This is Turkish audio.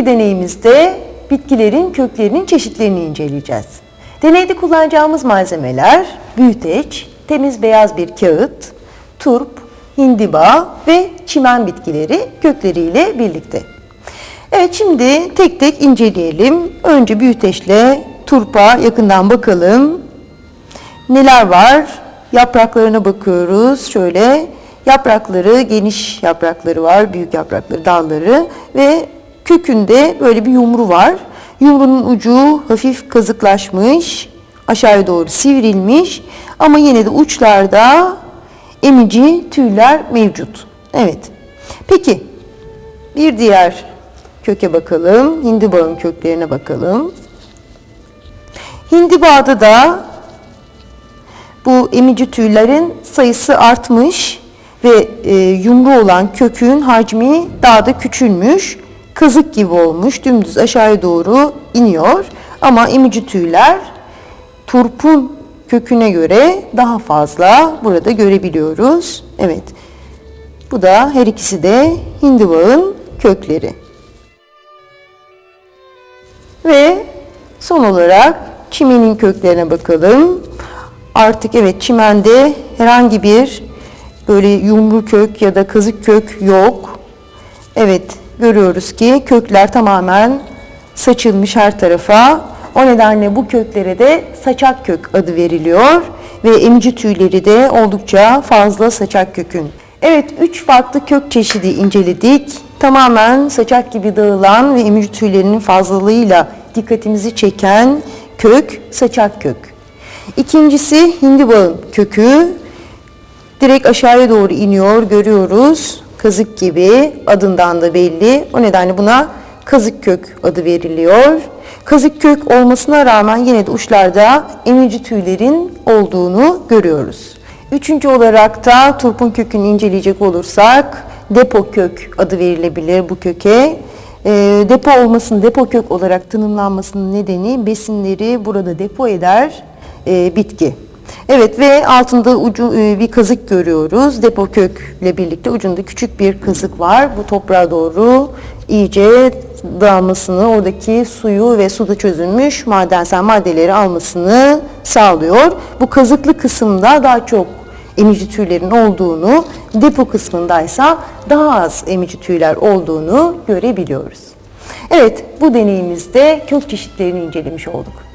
Şimdiki deneyimizde bitkilerin köklerinin çeşitlerini inceleyeceğiz. Deneyde kullanacağımız malzemeler büyüteç, temiz beyaz bir kağıt, turp, hindiba ve çimen bitkileri kökleriyle birlikte. Evet şimdi tek tek inceleyelim. Önce büyüteçle turpa yakından bakalım. Neler var? Yapraklarına bakıyoruz. Şöyle yaprakları, geniş yaprakları var, büyük yaprakları, dalları ve kökünde böyle bir yumru var. Yumrunun ucu hafif kazıklaşmış, aşağıya doğru sivrilmiş ama yine de uçlarda emici tüyler mevcut. Evet. Peki bir diğer köke bakalım. Hindibağın köklerine bakalım. Hindibağda da bu emici tüylerin sayısı artmış ve e, yumru olan kökün hacmi daha da küçülmüş. Kazık gibi olmuş. Dümdüz aşağıya doğru iniyor. Ama emici tüyler turpun köküne göre daha fazla burada görebiliyoruz. Evet. Bu da her ikisi de hindibağın kökleri. Ve son olarak çimenin köklerine bakalım. Artık evet çimende herhangi bir böyle yumru kök ya da kazık kök yok. Evet görüyoruz ki kökler tamamen saçılmış her tarafa. O nedenle bu köklere de saçak kök adı veriliyor ve emici tüyleri de oldukça fazla saçak kökün. Evet, üç farklı kök çeşidi inceledik. Tamamen saçak gibi dağılan ve emici tüylerinin fazlalığıyla dikkatimizi çeken kök, saçak kök. İkincisi hindibağın kökü. Direkt aşağıya doğru iniyor, görüyoruz. Kazık gibi, adından da belli. O nedenle buna kazık kök adı veriliyor. Kazık kök olmasına rağmen yine de uçlarda emici tüylerin olduğunu görüyoruz. Üçüncü olarak da turpun kökünü inceleyecek olursak depo kök adı verilebilir bu köke. E, depo olmasının, depo kök olarak tanımlanmasının nedeni besinleri burada depo eder e, bitki. Evet ve altında ucu e, bir kazık görüyoruz. Depo kökle birlikte ucunda küçük bir kazık var. Bu toprağa doğru iyice dağılmasını, oradaki suyu ve suda çözülmüş madensel maddeleri almasını sağlıyor. Bu kazıklı kısımda daha çok emici tüylerin olduğunu, depo kısmındaysa daha az emici tüyler olduğunu görebiliyoruz. Evet, bu deneyimizde kök çeşitlerini incelemiş olduk.